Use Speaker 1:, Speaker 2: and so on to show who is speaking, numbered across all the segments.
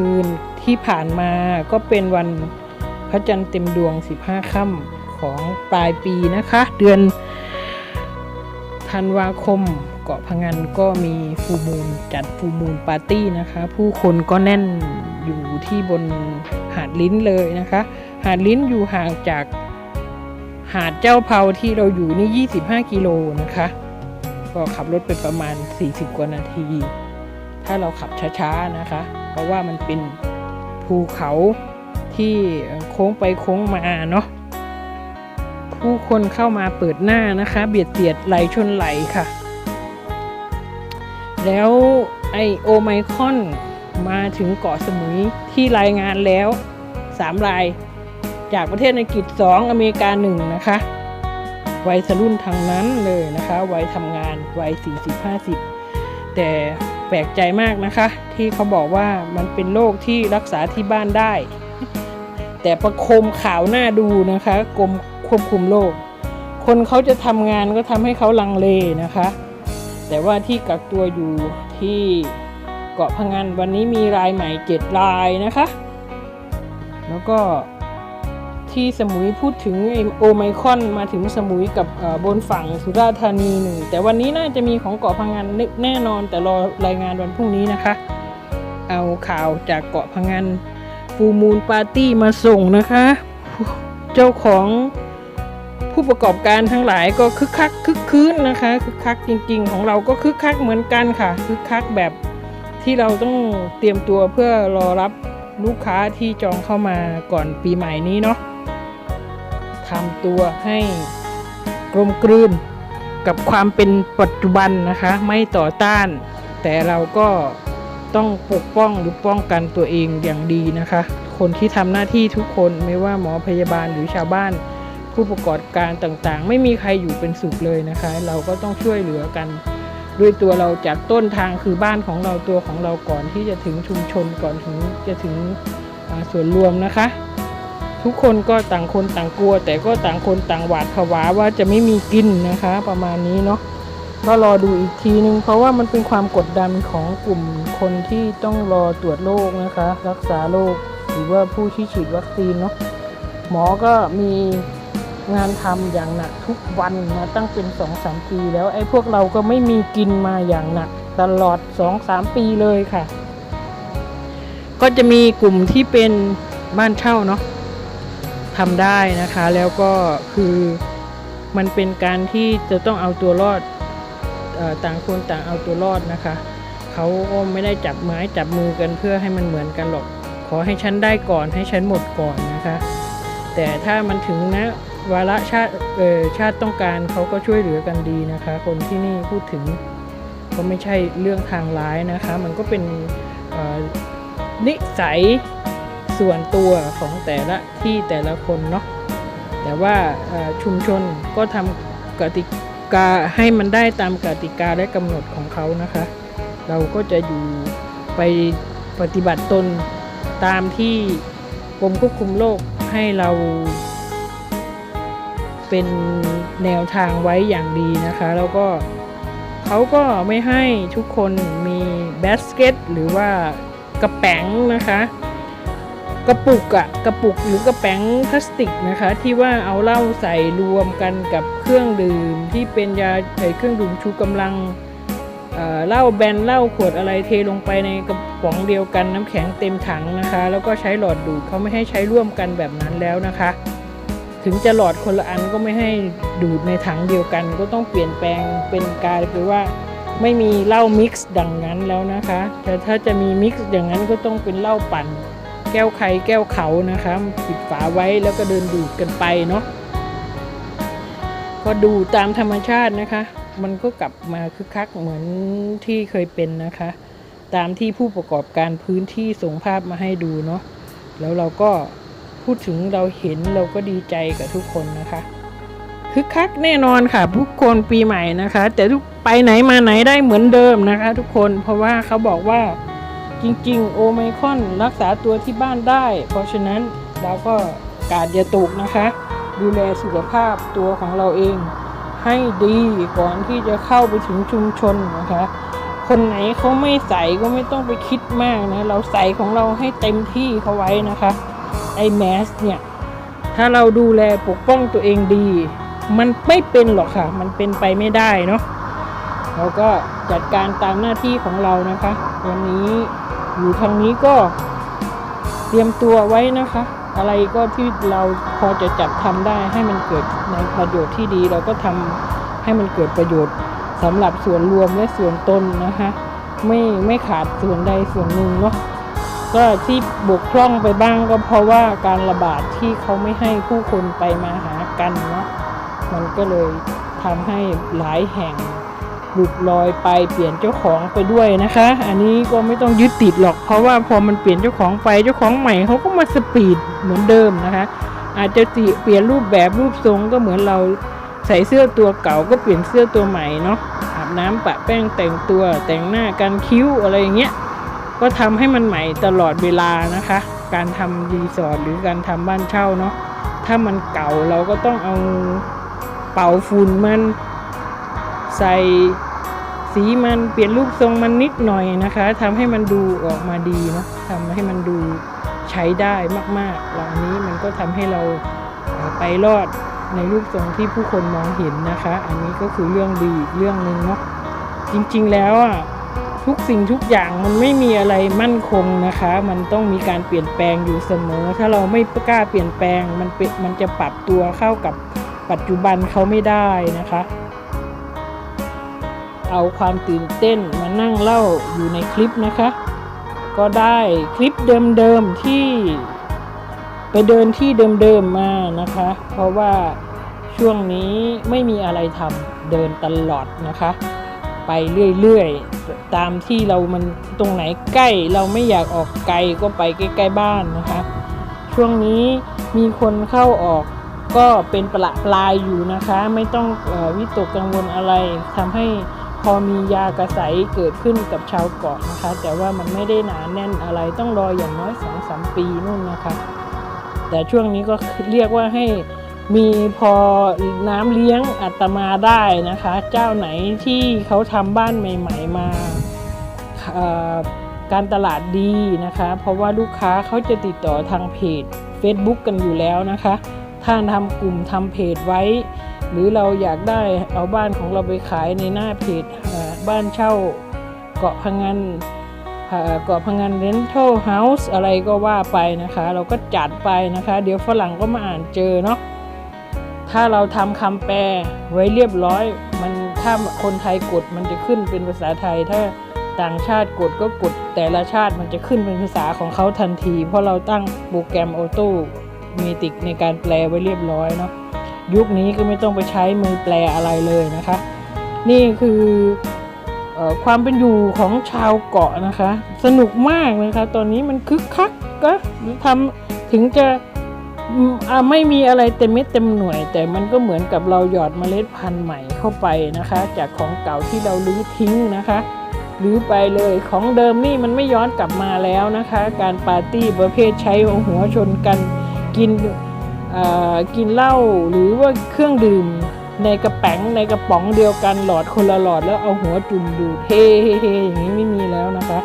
Speaker 1: เมื่อคืนที่ผ่านมาก็เป็นวันพระจันทร์เต็มดวง 15 ค่ำของปลายปีนะคะ เดือนธันวาคมเกาะพังงานก็มีฟูมูลจัดฟูมูลปาร์ตี้นะคะ ผู้คนก็แน่นอยู่ที่บนหาดลิ้นเลยนะคะ หาดลิ้นอยู่ห่างจากหาดเจ้าเผาที่เราอยู่นี่ 25 กิโลนะคะ ก็ขับรถไปประมาณ 40 กว่านาที ถ้าเราขับช้าๆนะคะ เพราะว่ามันเป็นภูเขาที่โค้งไปโค้งมาเนาะผู้คนเข้ามาเปิดหน้านะคะ เบียดเบียดไหลชนไหลค่ะ แล้วไอโอไมคอนมาถึงเกาะสมุยที่รายงานแล้ว 3 ราย จากประเทศอังกฤษ 2 อเมริกา 1 นะคะ วัยสรุ่นทางนั้นเลยนะคะ วัยทำงาน วัย 40-50 แต่ ปลกใจมากนะคะ ที่เขาบอกว่ามันเป็นโรคที่รักษาที่บ้านได้ แต่ประคมข่าวหน้าดูนะคะกรมควบคุมโรคคนเขาจะทำงานก็ทำให้เขาลังเลนะคะ แต่ว่าที่กักตัวอยู่ที่เกาะพังงานวันนี้มีรายใหม่7รายนะคะ แล้วก็ ที่สมุยพูดถึงโอไมคอนมาถึงสมุยกับบนฝั่งสุราษฎร์ธานีหนึ่งแต่วันนี้น่าจะมีของเกาะพังงานแน่นอน แต่รอรายงานวันพรุ่งนี้นะคะ เอาข่าวจากเกาะพังงานฟูมูลปาร์ตี้มาส่งนะคะ เจ้าของผู้ประกอบการทั้งหลายก็คึกคักคึกคืนนะคะคึกคักจริง ๆ ของเราก็คึกคักเหมือนกันค่ะคึกคักแบบที่เราต้องเตรียมตัวเพื่อรอรับลูกค้าที่จองเข้ามาก่อนปีใหม่นี้เนาะ ตัวให้กลมกลืนกับความเป็นปัจจุบันนะคะ ไม่ต่อต้าน แต่เราก็ต้องปกป้องหรือป้องกันตัวเองอย่างดีนะคะ คนที่ทำหน้าที่ทุกคนไม่ว่าหมอพยาบาลหรือชาวบ้าน ผู้ประกอบการต่างๆ ไม่มีใครอยู่เป็นสุขเลยนะคะ เราก็ต้องช่วยเหลือกัน ด้วยตัวเราจากต้นทางคือบ้านของเราตัวของเราก่อนที่จะถึงชุมชนก่อนถึงจะถึงส่วนรวมนะคะ ทุกคนก็ต่างคนต่างกลัว แต่ก็ต่างคนต่างหวาดผวาว่าจะไม่มีกินนะคะ ประมาณนี้เนาะก็รอดูอีกทีนึง เพราะว่ามันเป็นความกดดันของกลุ่มคนที่ต้องรอตรวจโรคนะคะ รักษาโรคหรือว่าผู้ที่ฉีดวัคซีนเนาะหมอก็มีงานทำอย่างหนักทุกวันมาตั้งเป็น2องสามปีแล้วไอ้พวกเราก็ไม่มีกินมาอย่างหนัก ตลอด2-3ปีเลยค่ะ ก็จะมีกลุ่มที่เป็นบ้านเช่าเนาะ ทำได้นะคะ แล้วก็คือมันเป็นการที่จะต้องเอาตัวรอดต่างคนต่างเอาตัวรอดนะคะ เขาก็ไม่ได้จับไม้จับมือกันเพื่อให้มันเหมือนกันหรอก ขอให้ฉันได้ก่อนให้ฉันหมดก่อนนะคะ แต่ถ้ามันถึงนะวาระชาติชาติต้องการเขาก็ช่วยเหลือกันดีนะคะ คนที่นี่พูดถึงก็ไม่ใช่เรื่องทางร้ายนะคะ มันก็เป็นนิสัย ส่วนตัวของแต่ละที่แต่ละคนเนาะแต่ว่าชุมชนก็ทำกติกาให้มันได้ตามกติกาและกำหนดของเขานะคะ เราก็จะอยู่ไปปฏิบัติตนตามที่กรมควบคุมโรคให้เราเป็นแนวทางไว้อย่างดีนะคะ แล้วก็เขาก็ไม่ให้ทุกคนมีแบสเกตหรือว่ากระแป๋งนะคะ กระปุกอะกระปุกหรือกระแป๋งพลาสติกนะคะ ที่ว่าเอาเหล้าใส่รวมกันกับเครื่องดื่มที่เป็นยาเครื่องดื่มชูกำลังเหล้าแบนเหล้าขวดอะไรเทลงไปในกระป๋องเดียวกันน้ำแข็งเต็มถังนะคะ แล้วก็ใช้หลอดดูดเขาไม่ให้ใช้ร่วมกันแบบนั้นแล้วนะคะ ถึงจะหลอดคนละอันก็ไม่ให้ดูดในถังเดียวกัน ก็ต้องเปลี่ยนแปลงเป็นกลายเป็นว่าไม่มีเหล้ามิกซ์ดังนั้นแล้วนะคะ แต่ถ้าจะมีมิกซ์อย่างนั้นก็ต้องเป็นเหล้าปั่น แก้วไข่แก้วเขานะคะปิดฝาไว้แล้วก็เดินดูดกันไปเนาะก็ดูตามธรรมชาตินะคะ มันก็กลับมาคึกคักเหมือนที่เคยเป็นนะคะ ตามที่ผู้ประกอบการพื้นที่ส่งภาพมาให้ดูเนาะแล้วเราก็พูดถึงเราเห็นเราก็ดีใจกับทุกคนนะคะคึกคักแน่นอนค่ะ ทุกคนปีใหม่นะคะ แต่ทุกไปไหนมาไหนได้เหมือนเดิมนะคะ ทุกคนเพราะว่าเขาบอกว่า จริง ๆ โอไมคอนรักษาตัวที่บ้านได้ เพราะฉะนั้นเราก็กาดอย่าตกนะคะ ดูแลสุขภาพตัวของเราเอง ให้ดีก่อนที่จะเข้าไปถึงชุมชนนะคะ คนไหนเขาไม่ใส่ก็ไม่ต้องไปคิดมากนะ เราใส่ของเราให้เต็มที่เขาไว้นะคะไอแมสเนี่ย ถ้าเราดูแลปกป้องตัวเองดี มันไม่เป็นหรอกค่ะ มันเป็นไปไม่ได้เนาะ เราก็จัดการตามหน้าที่ของเรานะคะวันนี้อยู่ทางนี้ก็เตรียมตัวไว้นะคะ อะไรก็ที่เราพอจะจัดทำได้ให้มันเกิดในประโยชน์ที่ดี เราก็ทำให้มันเกิดประโยชน์สำหรับส่วนรวมและส่วนตนนะคะ ไม่ไม่ขาดส่วนใดส่วนหนึ่งเนาะก็ที่บกพร่องไปบ้างก็เพราะว่าการระบาดที่เขาไม่ให้ผู้คนไปมาหากันเนาะมันก็เลยทำให้หลายแห่ง หลุดลอยไปเปลี่ยนเจ้าของไปด้วยนะคะ อันนี้ก็ไม่ต้องยึดติดหรอก เพราะว่าพอมันเปลี่ยนเจ้าของไปเจ้าของใหม่เขาก็มาสปีดเหมือนเดิมนะคะ อาจจะติเปลี่ยนรูปแบบรูปทรงก็เหมือนเราใส่เสื้อตัวเก่าก็เปลี่ยนเสื้อตัวใหม่เนาะอาบน้ำปะแป้งแต่งตัวแต่งหน้ากันคิ้วอะไรอย่างเงี้ยก็ทำให้มันใหม่ตลอดเวลานะคะ การทำรีสอร์ทหรือการทำบ้านเช่าเนาะถ้ามันเก่าเราก็ต้องเอาเป่าฝุ่นมัน ใส่สีมันเปลี่ยนรูปทรงมันนิดหน่อยนะคะทำให้มันดูออกมาดีเนาะทำให้มันดูใช้ได้มากๆ เหล่านี้มันก็ทำให้เราไปรอดในรูปทรงที่ผู้คนมองเห็นนะคะ อันนี้ก็คือเรื่องดีเรื่องหนึ่งเนาะจริงๆแล้วอะทุกสิ่งทุกอย่างมันไม่มีอะไรมั่นคงนะคะ มันต้องมีการเปลี่ยนแปลงอยู่เสมอ ถ้าเราไม่กล้าเปลี่ยนแปลงมันเป็นมันจะปรับตัวเข้ากับปัจจุบันเขาไม่ได้นะคะ เอาความตื่นเต้นมานั่งเล่าอยู่ในคลิปนะคะ ก็ได้คลิปเดิมๆที่ไปเดินที่เดิมๆมานะคะ เพราะว่าช่วงนี้ไม่มีอะไรทำเดินตลอดนะคะ ไปเรื่อยๆ ตามที่เรามันตรงไหนใกล้เราไม่อยากออกไกลก็ไปใกล้ๆบ้านนะคะ ช่วงนี้มีคนเข้าออกก็เป็นประปลายอยู่นะคะ ไม่ต้องออวิตกกังวลอะไรทำให้ พอมียากระใสเกิดขึ้นกับชาวเกาะนะคะ แต่ว่ามันไม่ได้หนาแน่นอะไรต้องรออย่างน้อยสองสามปีนู่นนะคะ แต่ช่วงนี้ก็เรียกว่าให้มีพอน้ำเลี้ยงอัตมาได้นะคะ เจ้าไหนที่เขาทำบ้านใหม่ ๆ มาการตลาดดีนะคะ เพราะว่าลูกค้าเขาจะติดต่อทางเพจ Facebook กันอยู่แล้วนะคะ ถ้าทำกลุ่มทำเพจไว้ หรือเราอยากได้เอาบ้านของเราไปขายในหน้าเพจ บ้านเช่า เกาะพังงานเกาะพังงาน rental house อะไรก็ว่าไปนะคะ เราก็จัดไปนะคะ เดี๋ยวฝรั่งก็มาอ่านเจอเนาะถ้าเราทำคำแปลไว้เรียบร้อย มันถ้าคนไทยกดมันจะขึ้นเป็นภาษาไทย ถ้าต่างชาติกดก็กดแต่ละชาติมันจะขึ้นเป็นภาษาของเขาทันที เพราะเราตั้งโปรแกรมออโต้เมติกในการแปลไว้เรียบร้อยเนาะยุคนี้ก็ไม่ต้องไปใช้มือแปลอะไรเลยนะคะ นี่คือ ความเป็นอยู่ของชาวเกาะนะคะ สนุกมากนะคะ ตอนนี้มันคึกคักก็ทำถึงจะไม่มีอะไรเต็มเม็ดเต็มหน่วย แต่มันก็เหมือนกับเราหยอดเมล็ดพันธุ์ใหม่เข้าไปนะคะ จากของเก่าที่เราลื้อทิ้งนะคะลื้อไปเลยของเดิมนี่มันไม่ย้อนกลับมาแล้วนะคะ การปาร์ตี้ประเภทใช้หัวชนกันกินอ่อกินเหล้าหรือว่าเครื่องดื่ม ในกระแป๋งในกระป๋องเดียวกันหลอดคนละหลอดแล้วเอาหัวจุ่มดูดเฮ่เฮ่อย่างนี้ไม่มีแล้วนะคะ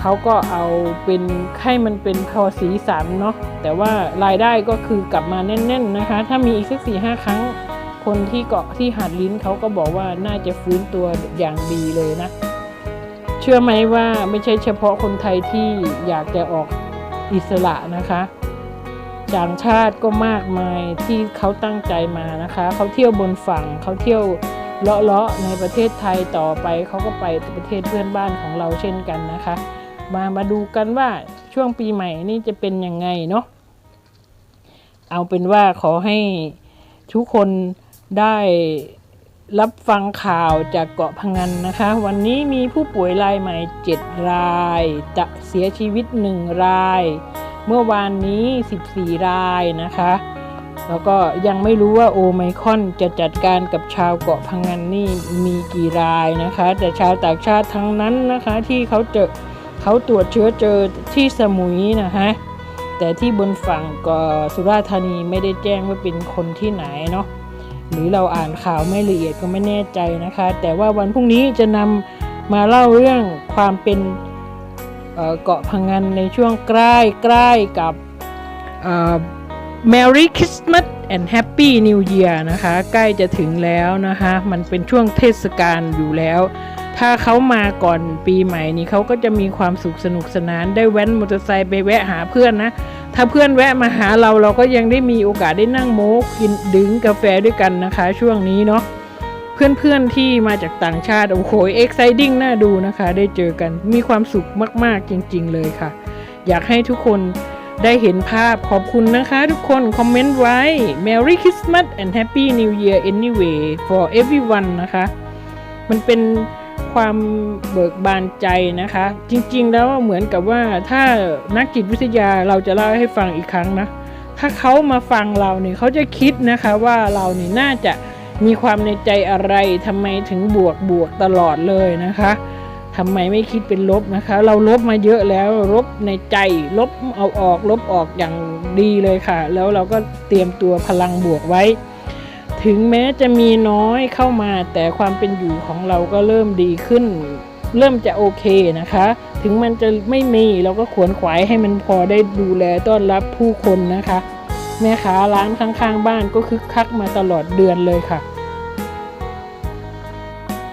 Speaker 1: เขาก็เอาเป็นให้มันเป็นพอสีสันเนาะแต่ว่ารายได้ก็คือกลับมาแน่น ๆนะคะ ถ้ามีอีกสักสี่ห้าครั้ง คนที่เกาะที่หาดลิ้นเขาก็บอกว่าน่าจะฟื้นตัวอย่างดีเลยนะ เชื่อไหมว่าไม่ใช่เฉพาะคนไทยที่อยากจะออกอิสระนะคะ ต่างชาติก็มากมายที่เขาตั้งใจมานะคะ เขาเที่ยวบนฝั่งเขาเที่ยวเลาะๆในประเทศไทยต่อไป เขาก็ไปประเทศเพื่อนบ้านของเราเช่นกันนะคะ มามาดูกันว่าช่วงปีใหม่นี่จะเป็นยังไงเนาะเอาเป็นว่าขอให้ทุกคนได้รับฟังข่าวจากเกาะพังงันนะคะ วันนี้มีผู้ป่วยรายใหม่ 7 ราย จะเสียชีวิต 1 ราย เมื่อวานนี้ 14 รายนะคะ แล้วก็ยังไม่รู้ว่าโอไมคอนจะจัดการกับชาวเกาะพังงันนี่มีกี่รายนะคะ แต่ชาวต่างชาติทั้งนั้นนะคะที่เขาเจอเขาตรวจเชื้อเจอที่สมุยนะคะแต่ที่บนฝั่งก็สุราษฎร์ธานีไม่ได้แจ้งว่าเป็นคนที่ไหนเนาะหรือเราอ่านข่าวไม่ละเอียดก็ไม่แน่ใจนะคะ แต่ว่าวันพรุ่งนี้จะนำมาเล่าเรื่องความเป็น เกาะพังงานในช่วงใกล้ใกล้กับ Merry Christmas and Happy New Year นะคะ ใกล้จะถึงแล้วนะคะ มันเป็นช่วงเทศกาลอยู่แล้ว ถ้าเขามาก่อนปีใหม่นี้เขาก็จะมีความสุขสนุกสนาน ได้แว้นมอเตอร์ไซค์ไปแวะหาเพื่อนนะ ถ้าเพื่อนแวะมาหาเราเราก็ยังได้มีโอกาสได้นั่งโม้กินดื่มกาแฟด้วยกันนะคะ ช่วงนี้เนาะ เพื่อนๆที่มาจากต่างชาติโอ้โหเอ็กไซดิ้งน่าดูนะคะ ได้เจอกันมีความสุขมากๆจริง ๆ เลยค่ะ อยากให้ทุกคนได้เห็นภาพขอบคุณนะคะ ทุกคนคอมเมนต์ไว้ Merry Christmas and Happy New Year anyway for everyone นะคะ มันเป็นความเบิกบานใจนะคะ จริงๆแล้วเหมือนกับว่าถ้านักจิตวิทยาเราจะเล่าให้ฟังอีกครั้งนะ ถ้าเขามาฟังเราเนี่ยเขาจะคิดนะคะว่าเราเนี่ยน่าจะ มีความในใจอะไรทำไมถึงบวกบวกตลอดเลยนะคะทำไมไม่คิดเป็นลบนะคะ เราลบมาเยอะแล้วลบในใจลบเอาออก ลบออกอย่างดีเลยค่ะ แล้วเราก็เตรียมตัวพลังบวกไว้ ถึงแม้จะมีน้อยเข้ามาแต่ความเป็นอยู่ของเราก็เริ่มดีขึ้น เริ่มจะโอเคนะคะ ถึงมันจะไม่มีเราก็ขวนขวายให้มันพอได้ดูแลต้อนรับผู้คนนะคะ แม่ค้าร้านข้างๆ บ้านก็คึกคักมาตลอดเดือนเลยค่ะ